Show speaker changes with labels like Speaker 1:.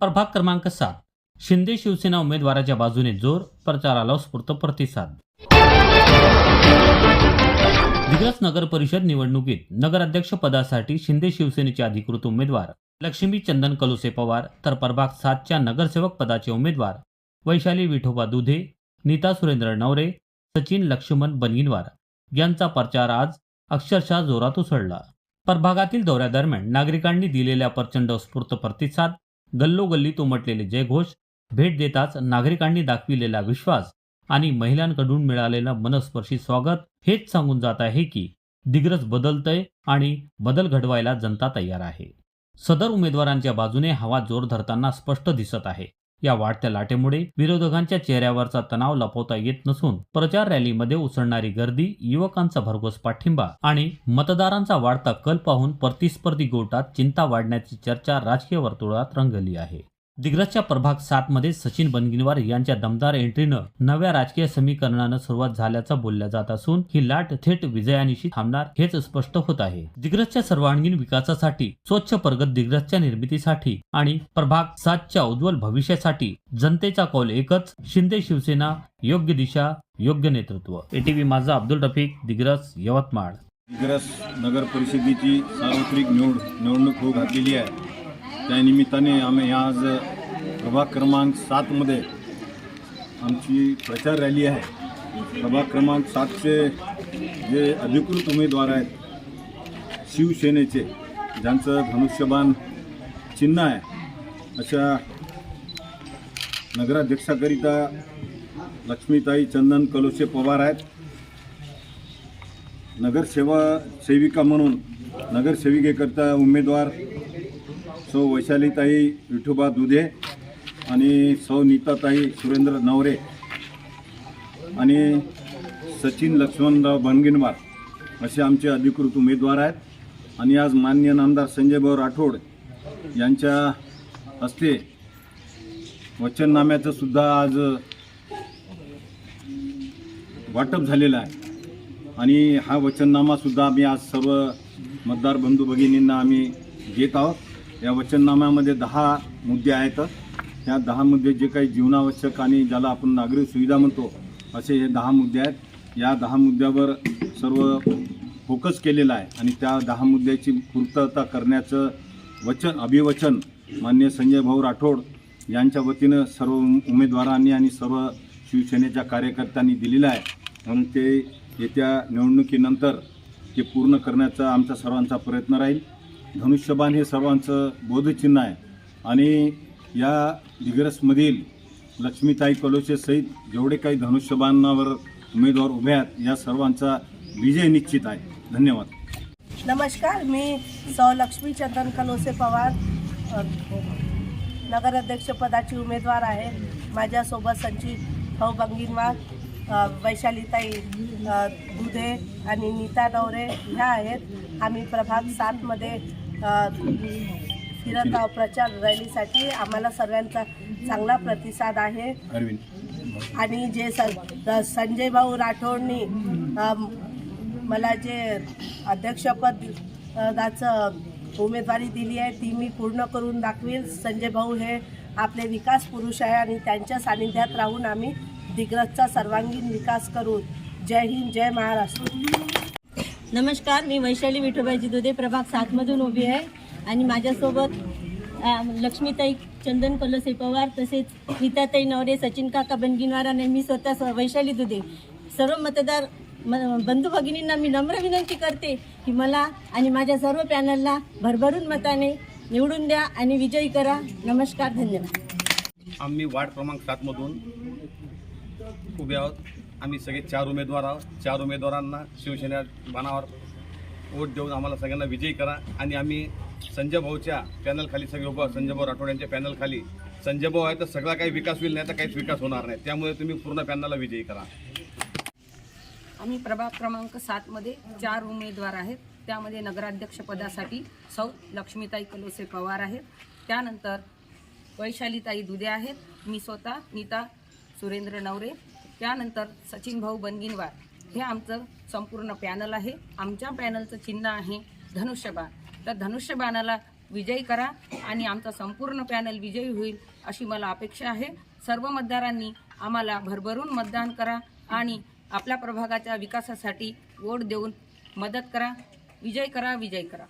Speaker 1: प्रभाग क्रमांक सात. शिंदे शिवसेना उमेदवाराच्या बाजूने जोर प्रचाराला स्फूर्त प्रतिसाद. दिग्रस नगर परिषद निवडणुकीत नगराध्यक्ष पदासाठी शिंदे शिवसेनेचे अधिकृत उमेदवार लक्ष्मी चंदन कलुसे पवार तर प्रभाग सातच्या नगरसेवक पदाचे उमेदवार वैशाली विठोबा दुधे नीता सुरेंद्र नवरे सचिन लक्ष्मण बनगिनवार यांचा प्रचार आज अक्षरशः जोरात उसळला. प्रभागातील दौऱ्यादरम्यान नागरिकांनी दिलेल्या प्रचंड स्फूर्त प्रतिसाद गल्लोगल्ली उमटलेले जयघोष भेट देताच नागरिकांनी दाखविलेला विश्वास आणि महिलांकडून मिळालेलं मनस्पर्शी स्वागत हेच सांगून जात आहे की दिग्रस बदलतय आणि बदल घडवायला जनता तयार आहे. सदर उमेदवारांच्या बाजूने हवा जोर धरताना स्पष्ट दिसत आहे. या वाढत्या लाटेमुळे विरोधकांच्या चेहऱ्यावरचा तणाव लपवता येत नसून प्रचार रॅलीमध्ये उसळणारी गर्दी युवकांचा भरघोस पाठिंबा आणि मतदारांचा वाढता कल पाहून प्रतिस्पर्धी गोटात चिंता वाढण्याची चर्चा राजकीय वर्तुळात रंगली आहे. दिग्रजच्या प्रभाग सातमध्ये सचिन बनगिनवार यांच्या दमदार एंट्रीनं नव्या राजकीय समीकरणानं सुरुवात झाल्याचं बोलल्या जात असून ही लाट थेट विजयानिशी थांबणार हेच स्पष्ट होत आहे. दिग्रजच्या सर्वांगीण विकासासाठी स्वच्छ प्रगत दिग्रजच्या निर्मितीसाठी आणि प्रभाग सातच्या उज्ज्वल भविष्यासाठी जनतेचा कौल एकच शिंदे शिवसेना योग्य दिशा योग्य नेतृत्व. एटीव्ही माझा अब्दुल रफिक दिग्रज यवतमाळ.
Speaker 2: दिग्रस नगर परिषदेची सार्वत्रिक निवड निवडणूक होऊ घातलेली आहे. त्या निमित्ताने आम्ही आज प्रभाग क्रमांक सातमध्ये आमची प्रचार रॅली आहे. प्रभाग क्रमांक सातचे जे अधिकृत उमेदवार आहेत शिवसेनेचे ज्यांचं धनुष्यबाण चिन्ह आहे अशा नगराध्यक्षाकरिता लक्ष्मीताई चंदन कलोसे पवार आहेत. नगरसेवा सेविका म्हणून नगरसेविकेकरता उमेदवार सौ वैशालीताई विठोबा दुधे आणि सौ नीताताई सुरेंद्र नवरे आणि सचिन लक्ष्मणराव बनगिनवार असे आमचे अधिकृत उमेदवार आहेत. आणि आज मान्य नामदार संजयभाऊ राठोड यांच्या हस्ते वचननाम्याचं सुद्धा आज वाटप झालेलं आहे. आणि हा वचननामासुद्धा आम्ही आज सर्व मतदार बंधू भगिनींना आम्ही घेत आहोत. या वचननाम्यामध्ये दहा मुद्दे आहेत. त्या दहा मुद्दे जे काही जीवनावश्यक आणि ज्याला आपण नागरिक सुविधा म्हणतो असे हे दहा मुद्दे आहेत. या दहा मुद्द्यावर सर्व फोकस केलेला आहे आणि त्या दहा मुद्द्याची पूर्तता करण्याचं वचन अभिवचन मान्य संजय भाऊ राठोड यांच्या वतीनं सर्व उमेदवारांनी आणि सर्व शिवसेनेच्या कार्यकर्त्यांनी दिलेलं आहे. म्हणून ते येत्या निवडणुकीनंतर ते पूर्ण करण्याचा आमचा सर्वांचा प्रयत्न राहील. धनुष्यबाण हे सर्वांचं बोधचिन्ह आहे. आणि या दिग्रसमधील लक्ष्मीताई कलोचे सहित जेवढे काही धनुष्यबाणावर उमेदवार उभे आहेत या सर्वांचा विजय निश्चित आहे. धन्यवाद.
Speaker 3: नमस्कार मी सौ लक्ष्मी चंदन कलोसे पवार नगराध्यक्षपदाची उमेदवार आहे. माझ्यासोबत संचित भाऊ बंगिनवार वैशालीताई दुधे आणि नीता नवरे ह्या आहेत. आम्ही प्रभाग सातमध्ये फिरत आहोत प्रचार रॅलीसाठी. आम्हाला सर्वांचा चांगला प्रतिसाद आहे. आणि जे स संजय भाऊ राठोडनी मला जे अध्यक्षपद दाचं उमेदवारी दिली आहे ती मी पूर्ण करून दाखवील संजय भाऊ हे आपले विकास पुरुष आहे आणि त्यांच्या सानिध्यात राहून आम्ही दिग्रजचा सर्वांगीण विकास करू जय हिंद जय महाराष्ट्र.
Speaker 4: नमस्कार मी वैशाली विठोबाजी दुधे प्रभाग सातमधून उभी आहे. आणि माझ्यासोबत लक्ष्मीताई चंदन कलसे पवार तसेच नीताताई नवरे सचिन काका बनगिनवार आणि मी स्वतः स्व- वैशाली दुधे. सर्व मतदार म बंधू भगिनींना मी नम्र विनंती करते की मला आणि माझ्या सर्व पॅनलला भरभरून मताने निवडून द्या आणि विजयी करा. नमस्कार धन्यवाद.
Speaker 5: आम्ही वार्ड क्रमांक सातमधून उभे आहोत. आम्ही सगळे चार उमेदवार आहोत. चार उमेदवारांना शिवसेना बाणावर वोट देऊन आम्हाला सगळ्यांना विजयी करा. आणि आम्ही संजय भाऊच्या पॅनलखाली सगळे उभं संजय भाऊ राठोड यांच्या पॅनलखाली संजय भाऊ आहे तर सगळा काही विकास होईल नाही तर काहीच विकास होणार नाही. त्यामुळे तुम्ही पूर्ण पॅनलला विजयी करा.
Speaker 6: आम्ही प्रभाग क्रमांक सातमध्ये चार उमेदवार आहेत. त्यामध्ये नगराध्यक्षपदासाठी सौ लक्ष्मीताई कलोसे पवार आहेत. त्यानंतर वैशालीताई दुधे आहेत. मी स्वतः नीता सुरेंद्र नवरे त्यानंतर सचिन भाऊ बनगिनवार. हे आमचं संपूर्ण पॅनल आहे. आमच्या पॅनलचं चिन्ह आहे धनुष्यबाण. तर धनुष्यबाणाला विजयी करा आणि आमचा संपूर्ण पॅनल विजयी होईल अशी मला अपेक्षा आहे. सर्व मतदारांनी आम्हाला भरभरून मतदान करा आणि आपल्या प्रभागाच्या विकासासाठी वोट देऊन मदत करा. विजय करा विजय करा.